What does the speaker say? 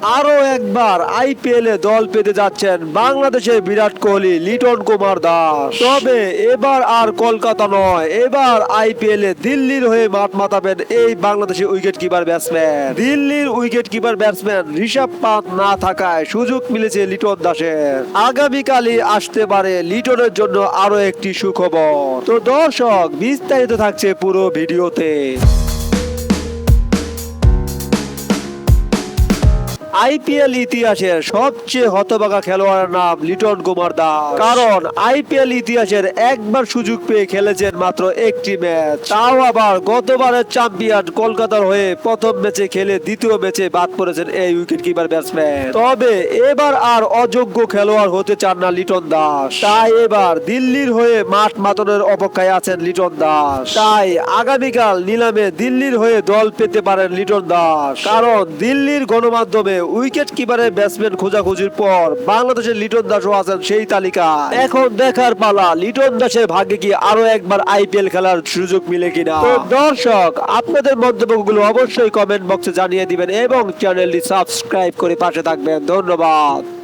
আরও একবার আইপিএল দল পেতে যাচ্ছেন বাংলাদেশের বিরাট কোহলি, লিটন কুমার দাস। তবে এবার আর কলকাতা নয়। এবার আইপিএল দিল্লির হয়ে মাঠ মাতাবেন এই বাংলাদেশি উইকেট কিপার ব্যাটসম্যান। দিল্লির wicket keeper batsman Rishabh Pant না থাকায় সুযোগ মিলেছে লিটন দাসের। আগামীকালই আসতে পারে লিটনের জন্য আরও একটি সুখবর। তো দর্শক, বিস্তারিত থাকছে পুরো ভিডিওতে। আইপিএল ইতিহাসের সবচেয়ে হতবাগা খেলোয়াড়ের নাম লিটন কুমার দাস। কারণ আইপিএল ইতিহাসের একবার সুযোগ পেয়ে খেলেছেন মাত্র একটি ম্যাচ। তাও আবার গতবারের চ্যাম্পিয়ন কলকাতার হয়ে প্রথম ম্যাচে খেলে দ্বিতীয় ম্যাচে বাদ পড়েছেন এই উইকেট কিপার ব্যাটসম্যান। তবে এবার আর অযোগ্য খেলোয়াড় হতে চান না লিটন দাস। তাই এবার দিল্লির হয়ে মাঠ মাতনের অপেক্ষায় আছেন লিটন দাস। তাই আগামীকাল নিলামে দিল্লির হয়ে দল পেতে পারেন লিটন দাস। কারণ দিল্লির গণমাধ্যমে উইকেট কিপারের ব্যাটসম্যান খোঁজাখুঁজির পর বাংলাদেশের লিটন দাসও আছেন সেই তালিকা এখন দেখার পালা, লিটন দাসের ভাগ্যে কি আরও একবার আইপিএল খেলার সুযোগ মিলে কিনা? দর্শক, আপনাদের মন্তব্যগুলো অবশ্যই কমেন্ট বক্সে জানিয়ে দিবেন এবং চ্যানেলটি সাবস্ক্রাইব করে পাশে থাকবেন। ধন্যবাদ।